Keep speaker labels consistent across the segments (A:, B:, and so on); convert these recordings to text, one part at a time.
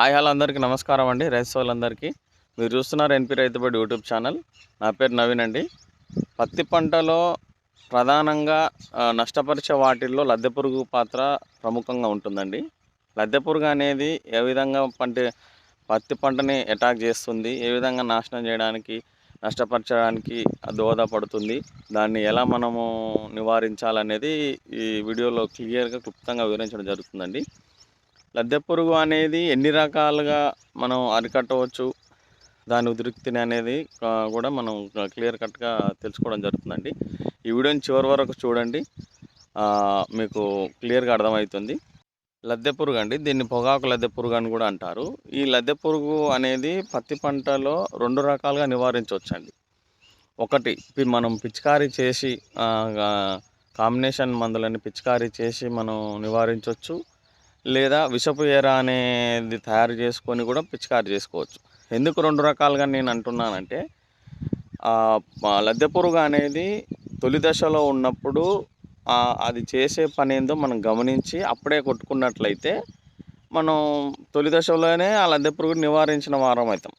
A: Hi hello అందరికీ నమస్కారం అండి. రైస్ వాళ్ళందరికీ. మీరు చూస్తున్నారు ఎన్పి రైతుబడి యూట్యూబ్ ఛానల్. నా పేరు నవీన్ అండి. పత్తి పంటలో ప్రధానంగా నష్టపరిచే వాటిల్లో లద్దె పురుగు పాత్ర ప్రముఖంగా ఉంటుందండి. లద్దె పురుగు అనేది ఏ విధంగా పంట పత్తి పంటని అటాక్ చేస్తుంది ఏ విధంగా నాశనం చేయడానికి నష్టపరచడానికి దోహదపడుతుంది దాన్ని ఎలా మనము నివారించాలనేది ఈ వీడియోలో క్లియర్గా క్లుప్తంగా వివరించడం జరుగుతుందండి. లద్దె పురుగు అనేది ఎన్ని రకాలుగా మనం అరికట్టవచ్చు దాని ఉద్రిక్తిని అనేది కూడా మనం క్లియర్ కట్గా తెలుసుకోవడం జరుగుతుందండి. ఈ వీడియోని చివరి వరకు చూడండి. మీకు క్లియర్గా అర్థమవుతుంది. లద్దె పురుగు అండి దీన్ని పొగాకు లద్దె పురుగు అని కూడా అంటారు. ఈ లద్దె పురుగు అనేది పత్తి పంటలో రెండు రకాలుగా నివారించవచ్చండి. ఒకటి మనం పిచికారీ చేసి కాంబినేషన్ మందులని పిచికారీ చేసి మనం నివారించవచ్చు. లేదా విషపు ఎర అనేది తయారు చేసుకొని కూడా పిచికారి చేసుకోవచ్చు. ఎందుకు రెండు రకాలుగా నేను అంటున్నానంటే లద్దె పురుగు అనేది తొలి దశలో ఉన్నప్పుడు అది చేసే పని ఏందో మనం గమనించి అప్పుడే కొట్టుకున్నట్లయితే మనం తొలి దశలోనే ఆ లద్దె పురుగుని నివారించిన వారం అవుతాం.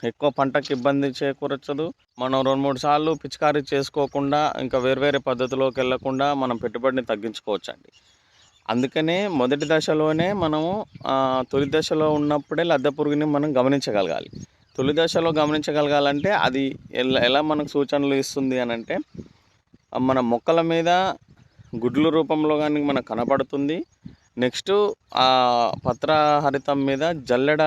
A: ఎక్కువ పంటకి ఇబ్బంది చేకూరచ్చదు. మనం రెండు మూడు సార్లు పిచికారీ చేసుకోకుండా ఇంకా వేరు వేరే పద్ధతిలోకి వెళ్ళకుండా మనం పెట్టుబడిని తగ్గించుకోవచ్చండి. అందుకనే మొదటి దశలోనే మనము తొలి దశలో ఉన్నప్పుడే లద్దె పురుగుని మనం గమనించగలగాలి. తొలి దశలో గమనించగలగాలంటే అది ఎలా ఎలా మనకు సూచనలు ఇస్తుంది అని అంటే మన మొక్కల మీద గుడ్ల రూపంలో కానీ మనకు కనపడుతుంది. నెక్స్ట్ ఆ పత్రహరితం మీద జల్లెడ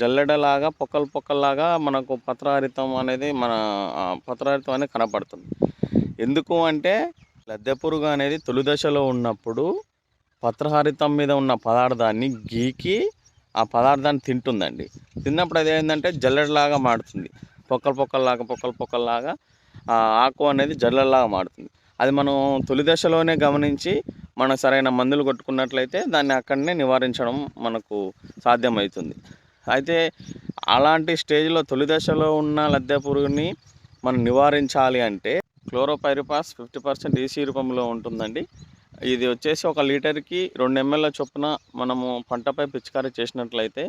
A: జల్లెడలాగా పొక్కలు పొక్కల్లాగా మనకు పత్రహరితం అనేది మన పత్రహరితం అనేది కనపడుతుంది. ఎందుకు అంటే లద్దె పురుగు అనేది తొలి దశలో ఉన్నప్పుడు పత్రహారితం మీద ఉన్న పదార్థాన్ని గీకి ఆ పదార్థాన్ని తింటుందండి. తిన్నప్పుడు అది ఏంటంటే జల్లెడలాగా మారుతుంది. పొక్కలు పొక్కల్లాగా పొక్కలు పొక్కల్లాగా ఆ ఆకు అనేది జల్లెడలాగా మారుతుంది. అది మనం తొలి దశలోనే గమనించి మనం సరైన మందులు కొట్టుకున్నట్లయితే దాన్ని అక్కడనే నివారించడం మనకు సాధ్యమవుతుంది. అయితే అలాంటి స్టేజ్లో తొలి దశలో ఉన్న లద్దె పురుగుని మనం నివారించాలి అంటే క్లోరోపైరిపాస్ ఫిఫ్టీ పర్సెంట్ ఈసీ రూపంలో ఉంటుందండి. ఇది వచ్చేసి ఒక లీటర్కి రెండు ఎంఎల్ చొప్పున మనము పంటపై పిచికారీ చేసినట్లయితే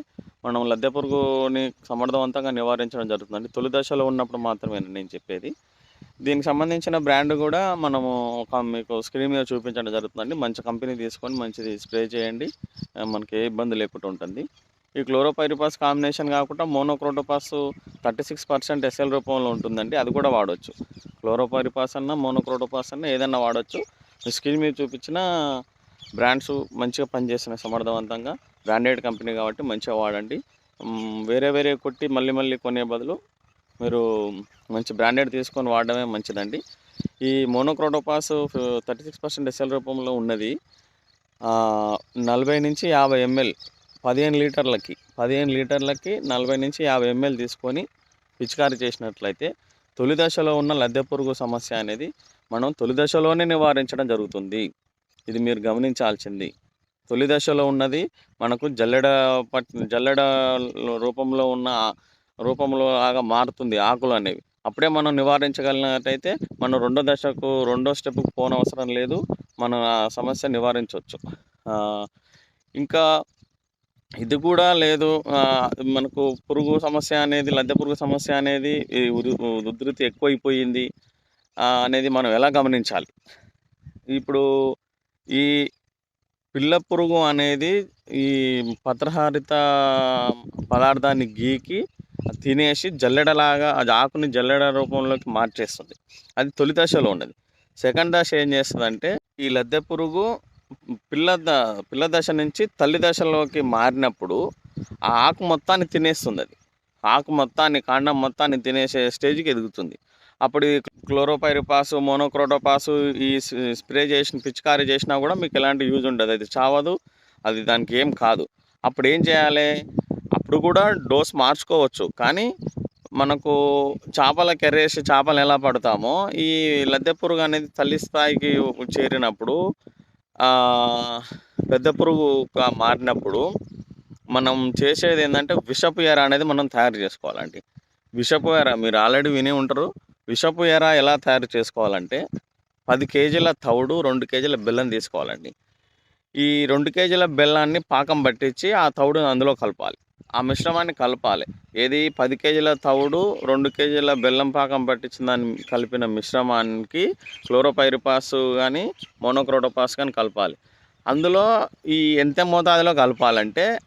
A: మనం లద్దె పురుగుని సమర్థవంతంగా నివారించడం జరుగుతుందండి. తొలి దశలో ఉన్నప్పుడు మాత్రమే నేను చెప్పేది. దీనికి సంబంధించిన బ్రాండ్ కూడా మనము ఒక మీకు స్క్రీన్ మీద చూపించడం జరుగుతుందండి. మంచి కంపెనీ తీసుకొని మంచిది స్ప్రే చేయండి. మనకి ఏ ఇబ్బంది లేకుండా ఉంటుంది. ఈ క్లోరోపైరిపాస్ కాంబినేషన్ కాకుండా monocrotophos thirty six percent SL రూపంలో ఉంటుందండి. అది కూడా వాడవచ్చు క్లోరోపైరిపాస్ అన్న మోనోక్రోటోపాస్ అన్న ఏదన్నా వాడవచ్చు స్క్రీన్ మీద చూపించిన బ్రాండ్స్ మంచిగా పనిచేస్తున్నాయి సమర్థవంతంగా బ్రాండెడ్ కంపెనీ కాబట్టి మంచిగా వాడండి. వేరే వేరే కొట్టి మళ్ళీ మళ్ళీ కొనే బదులు మీరు మంచి బ్రాండెడ్ తీసుకొని వాడడమే మంచిదండి. ఈ monocrotophos thirty six percent SL రూపంలో ఉన్నది. నలభై నుంచి యాభై ఎంఎల్ పదిహేను లీటర్లకి పదిహేను లీటర్లకి నలభై నుంచి యాభై ఎంఎల్ తీసుకొని పిచికారీ చేసినట్లయితే తొలి దశలో ఉన్న లద్దె పురుగు సమస్య అనేది మనం తొలి దశలోనే నివారించడం జరుగుతుంది. ఇది మీరు గమనించాల్సింది. తొలి దశలో ఉన్నది మనకు జల్లెడ పట్ జల్లెడ రూపంలో ఉన్న రూపంలో లాగా మారుతుంది ఆకులు అనేవి. అప్పుడే మనం నివారించగలిగినట్టయితే మనం రెండో దశకు రెండో స్టెప్కి పోనవసరం లేదు. మన ఆ సమస్య నివారించవచ్చు ఇంకా ఇది కూడా లేదు. మనకు పురుగు సమస్య అనేది లద్దె పురుగు సమస్య అనేది ఉధృతి ఎక్కువైపోయింది. అనేది మనం ఎలా గమనించాలి? ఇప్పుడు ఈ పిల్ల పురుగు అనేది ఈ పత్రహారిత పదార్థాన్ని గీకి తినేసి జల్లెడలాగా అది ఆకుని జల్లెడ రూపంలోకి మార్చేస్తుంది. అది తొలి దశలో ఉన్నది. సెకండ్ దశ ఏం చేస్తుందంటే ఈ లద్దె పురుగు పిల్ల ద పిల్ల దశ నుంచి తల్లి దశలోకి మారినప్పుడు ఆ ఆకు మొత్తాన్ని తినేస్తుంది అది. ఆకు మొత్తాన్ని కాండం మొత్తాన్ని తినేసే స్టేజ్కి ఎదుగుతుంది. అప్పుడు ఈ క్లోరోపైరిపాసు మోనోక్రోటోపాసు ఈ స్ప్రే చేసిన పిచికారీ చేసినా కూడా మీకు ఎలాంటి యూజ్ ఉండదు. అది చావదు అది దానికి ఏం కాదు. అప్పుడు ఏం చేయాలి? అప్పుడు కూడా డోస్ మార్చుకోవచ్చు. కానీ మనకు చేపల కెర్రేసి చేపలు ఎలా పడతామో ఈ లద్దె పురుగు అనేది తల్లి స్థాయికి చేరినప్పుడు పెద్ద పురుగుగా మారినప్పుడు మనం చేసేది ఏంటంటే విషపు ఎర అనేది మనం తయారు చేసుకోవాలండి. విషపు ఎర మీరు ఆల్రెడీ విని ఉంటారు. విషపు ఎర ఎలా తయారు చేసుకోవాలంటే పది కేజీల తవుడు రెండు కేజీల బెల్లం తీసుకోవాలండి. ఈ రెండు కేజీల బెల్లాన్ని పాకం పట్టించి ఆ తౌడు అందులో కలపాలి. ఆ మిశ్రమాన్ని కలపాలి. ఏది పది కేజీల తవుడు రెండు కేజీల బెల్లం పాకం పట్టించిన దాన్ని కలిపిన మిశ్రమానికి క్లోరోపైరిపాస్ కానీ మోనోక్రోటోపాస్ కానీ కలపాలి. అందులో ఈ ఎంత మోతాదులో కలపాలంటే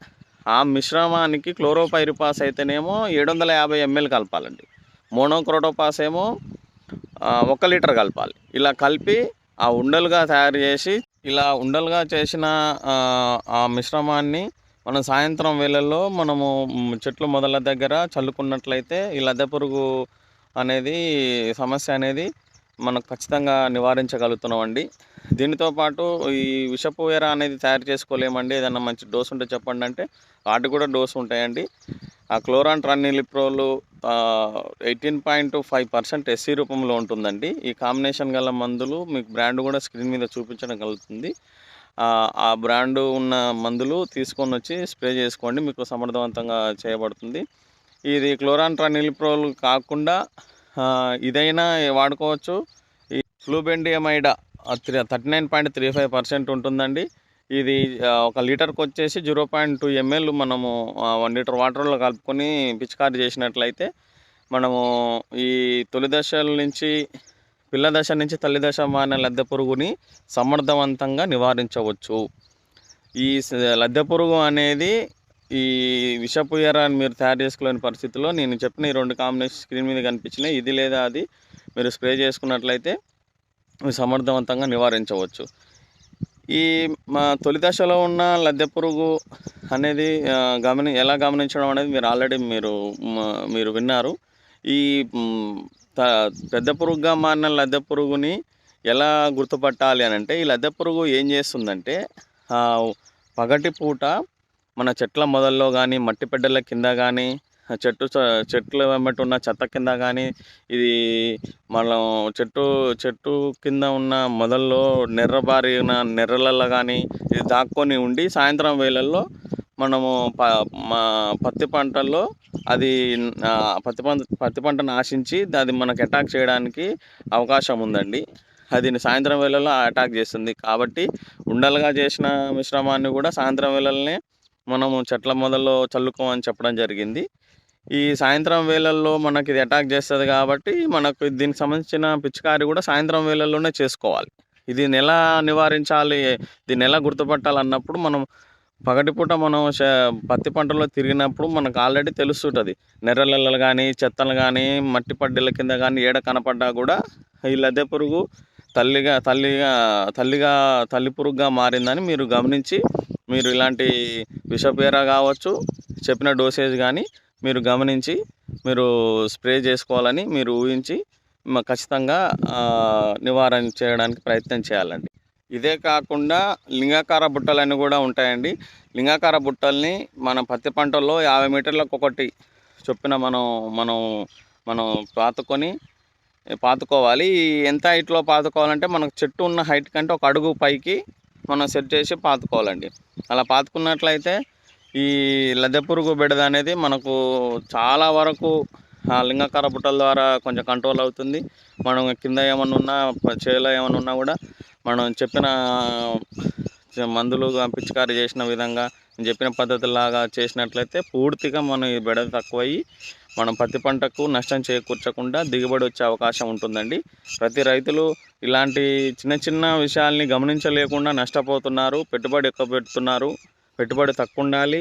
A: ఆ మిశ్రమానికి క్లోరోపైరిపాస్ అయితేనేమో ఏడు వందల యాభై ఎంఎల్ కలపాలండి. మోనోక్రోటోపాస్ ఏమో ఒక లీటర్ కలపాలి. ఇలా కలిపి ఆ ఉండలుగా తయారు చేసి ఇలా ఉండలుగా చేసిన ఆ, మిశ్రమాన్ని మనం సాయంత్రం వేళల్లో మనము చెట్లు మొదల దగ్గర చల్లుకున్నట్లయితే ఈ లద్దె పురుగు అనేది సమస్య అనేది మనం ఖచ్చితంగా నివారించగలుగుతున్నామండి. దీనితో పాటు ఈ విషపు వేర అనేది తయారు చేసుకోలేమండి. ఏదన్నా మంచి డోస్ ఉంటే చెప్పండి అంటే వాటికి కూడా డోస్ ఉంటాయండి. ఆ chlorantraniliprole eighteen point five percent SC రూపంలో ఉంటుందండి. ఈ కాంబినేషన్ గల మందులు మీకు బ్రాండ్ కూడా స్క్రీన్ మీద చూపించడం కలుగుతుంది. ఆ, బ్రాండ్ ఉన్న మందులు తీసుకొని వచ్చి స్ప్రే చేసుకోండి. మీకు సమర్థవంతంగా చేయబడుతుంది. ఇది క్లోరాన్ ట్రనిలిప్రోల్ కాకుండా ఇదైనా వాడుకోవచ్చు. ఈ ఫ్లూబెండియమైడా three thirty nine point three five percent ఉంటుందండి. ఇది ఒక లీటర్కి వచ్చేసి జీరో పాయింట్ టూ ఎంఎల్ మనము వన్ లీటర్ వాటర్లో కలుపుకొని పిచికారి చేసినట్లయితే మనము ఈ తొలి దశల నుంచి పిల్ల దశ నుంచి తల్లి దశ మారిన లద్దె పురుగుని సమర్థవంతంగా నివారించవచ్చు. ఈ స- లద్దె పురుగు అనేది ఈ విషపు ఎరాన్ని మీరు తయారు చేసుకోలేని పరిస్థితిలో నేను చెప్పిన ఈ రెండు కాంబినేషన్ స్క్రీన్ మీద కనిపించినాయి. ఇది లేదా అది మీరు స్ప్రే చేసుకున్నట్లయితే సమర్థవంతంగా నివారించవచ్చు. ఈ మా తొలి దశలో ఉన్న లద్దె పురుగు అనేది గమని ఎలా గమనించడం అనేది మీరు ఆల్రెడీ మీరు మీరు విన్నారు. ఈ త- పెద్ద పురుగుగా మారిన లద్దె పురుగుని ఎలా గుర్తుపట్టాలి అని అంటే ఈ లద్దె పురుగు ఏం చేస్తుందంటే పగటి పూట మన చెట్ల మొదల్లో కానీ మట్టి పెడ్డల కింద కానీ చెట్టు చెట్ల చెట్లు వెంబటి ఉన్న చెత్త కింద కానీ ఇది మనం చెట్టు చెట్టు కింద ఉన్న మొదల్లో నెర్రబారిన నెర్రలలో కానీ ఇది దాక్కొని ఉండి సాయంత్రం వేళల్లో మనము ప మా పత్తి పంటల్లో అది పత్తి పంట పత్తి పంటను ఆశించి అది మనకు అటాక్ చేయడానికి అవకాశం ఉందండి. అది సాయంత్రం వేళల్లో అటాక్ చేస్తుంది. కాబట్టి ఉండలుగా చేసిన మిశ్రమాన్ని కూడా సాయంత్రం వేళల్నే మనము చెట్ల మొదల్లో చల్లుకోమని చెప్పడం జరిగింది. ఈ సాయంత్రం వేళల్లో మనకి ఇది అటాక్ చేస్తుంది కాబట్టి మనకు దీనికి సంబంధించిన పిచికారి కూడా సాయంత్రం వేళల్లోనే చేసుకోవాలి. ఇది ఎలా నివారించాలి దీన్ని ఎలా గుర్తుపట్టాలన్నప్పుడు మనం పగటిపూట మనం పత్తి పంటలో తిరిగినప్పుడు మనకు ఆల్రెడీ తెలుస్తుంటుంది. నెర్రలెల్లలు కానీ చెత్తలు కానీ మట్టి పడ్డీల కింద కానీ ఏడ కనపడ్డా కూడా ఈ లద్దె పురుగు తల్లిగా తల్లిగా తల్లిగా తల్లి పురుగుగా మారిందని మీరు గమనించి మీరు ఇలాంటి విషపేర కావచ్చు చెప్పిన డోసేజ్ కానీ మీరు గమనించి మీరు స్ప్రే చేసుకోవాలని మీరు ఊహించి ఖచ్చితంగా నివారణ చేయడానికి ప్రయత్నం చేయాలండి. ఇదే కాకుండా లింగాకార బుట్టలని కూడా ఉంటాయండి. లింగాకార బుట్టల్ని మన పత్తి పంటల్లో యాభై మీటర్లకు ఒకటి చొప్పున మనం మనం మనం పాతుకొని పాతుకోవాలి. ఈ ఎంత హైట్లో పాతుకోవాలంటే మనకు చెట్టు ఉన్న హైట్ కంటే ఒక అడుగు పైకి మనం సెట్ చేసి పాతుకోవాలండి. అలా పాతుకున్నట్లయితే ఈ లద్దె పురుగు బెడద అనేది మనకు చాలా వరకు ఆ లింగాకార బుట్టల ద్వారా కొంచెం కంట్రోల్ అవుతుంది. మనం కింద ఏమన్నా ఉన్నా చేలో ఏమన్నా ఉన్నా కూడా మనం చెప్పిన మందులు పిచికారీ చేసిన విధంగా చెప్పిన పద్ధతిలాగా చేసినట్లయితే పూర్తిగా మనం ఈ బెడద తక్కువయ్యి మనం పత్తి పంటకు నష్టం చేకూర్చకుండా దిగుబడి వచ్చే అవకాశం ఉంటుందండి. ప్రతి రైతులు ఇలాంటి చిన్న చిన్న విషయాల్ని గమనించలేకుండా నష్టపోతున్నారు పెట్టుబడి ఎక్కువ పెడుతున్నారు. పెట్టుబడి తక్కువ ఉండాలి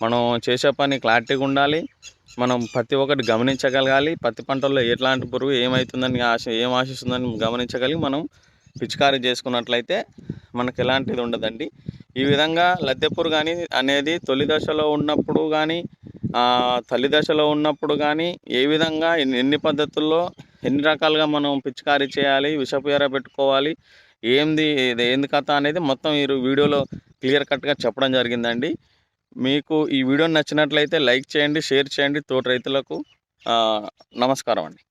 A: మనం చేసే పని క్లారిటీగా ఉండాలి మనం ప్రతి ఒక్కటి గమనించగలగాలి పత్తి పంటల్లో ఎట్లాంటి పురుగు ఏమవుతుందని ఆశ ఏం ఆశిస్తుందని గమనించగలిగి మనం పిచికారీ చేసుకున్నట్లయితే మనకు ఎలాంటిది ఉండదండి. ఈ విధంగా లద్దె పురుగు కానీ అనేది తొలి దశలో ఉన్నప్పుడు కానీ తల్లి దశలో ఉన్నప్పుడు కానీ ఏ విధంగా ఎన్ని పద్ధతుల్లో ఎన్ని రకాలుగా మనం పిచికారీ చేయాలి విషపుయర పెట్టుకోవాలి ఏంది ఏంది కథ అనేది మొత్తం ఈ వీడియోలో క్లియర్ కట్గా చెప్పడం జరిగిందండి. మీకు ఈ వీడియో నచ్చినట్లయితే లైక్ చేయండి షేర్ చేయండి తోటి రైతులకు నమస్కారం అండి.